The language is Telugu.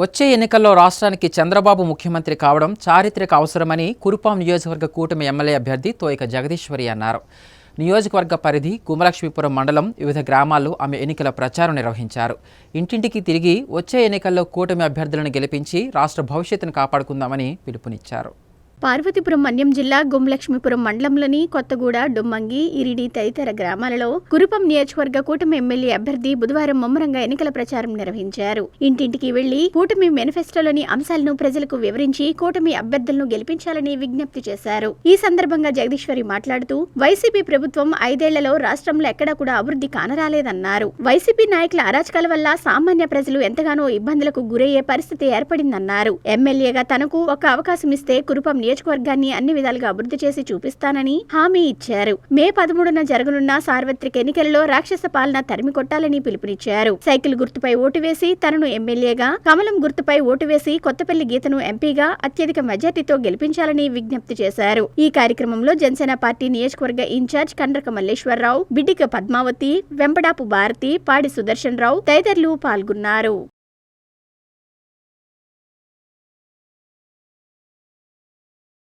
వచ్చే ఎన్నికల్లో రాష్ట్రానికి చంద్రబాబు ముఖ్యమంత్రి కావడం చారిత్రక అవసరమని కురుపాం నియోజకవర్గ కూటమి ఎమ్మెల్యే అభ్యర్థి తోయక జగదీశ్వరి అన్నారు. నియోజకవర్గ పరిధి కుమలక్ష్మీపురం మండలం వివిధ గ్రామాల్లో ఆమె ఎన్నికల ప్రచారం నిర్వహించారు. ఇంటింటికి తిరిగి వచ్చే ఎన్నికల్లో కూటమి అభ్యర్థులను గెలిపించి రాష్ట్ర భవిష్యత్తును కాపాడుకుందామని పిలుపునిచ్చారు. పార్వతీపురం మన్యం జిల్లా గుమ్లక్ష్మీపురం మండలంలోని కొత్తగూడ డుమ్మంగి ఇరిడి తదితర గ్రామాలలో కురుపం నియోజకవర్గ కూటమి ఎమ్మెల్యే అభ్యర్థి బుధవారం ముమ్మరంగా ఎన్నికల ప్రచారం నిర్వహించారు. ఇంటింటికి వెళ్ళి కూటమి మేనిఫెస్టోలోని అంశాలను ప్రజలకు వివరించి కూటమి అభ్యర్థులను గెలిపించాలని విజ్ఞప్తి చేశారు. ఈ సందర్భంగా జగదీశ్వరి మాట్లాడుతూ వైసీపీ ప్రభుత్వం ఐదేళ్ళలో రాష్ట్రంలో ఎక్కడా కూడా అభివృద్ధి కానరాలేదన్నారు. వైసీపీ నాయకుల అరాచకాల వల్ల సామాన్య ప్రజలు ఎంతగానో ఇబ్బందులకు గురయ్యే పరిస్థితి ఏర్పడిందన్నారు. ఎమ్మెల్యేగా తనకు ఒక అవకాశం ఇస్తే కురుపం నియోజకవర్గాన్ని అన్ని విధాలుగా అభివృద్ధి చేసి చూపిస్తానని హామీ ఇచ్చారు. మే పదమూడున జరగనున్న సార్వత్రిక ఎన్నికలలో రాక్షస పాలన తరిమి కొట్టాలని పిలుపునిచ్చారు. సైకిల్ గుర్తుపై ఓటు వేసి తనను ఎమ్మెల్యేగా కమలం గుర్తుపై ఓటు వేసి కొత్తపల్లి గీతను ఎంపీగా అత్యధిక మెజార్టీతో గెలిపించాలని విజ్ఞప్తి చేశారు. ఈ కార్యక్రమంలో జనసేన పార్టీ నియోజకవర్గ ఇన్ఛార్జ్ కండ్రక మల్లేశ్వరరావు బిడ్డిక పద్మావతి వెంపడాపు భారతి పాడి సుదర్శన్ రావు తదితరులు పాల్గొన్నారు.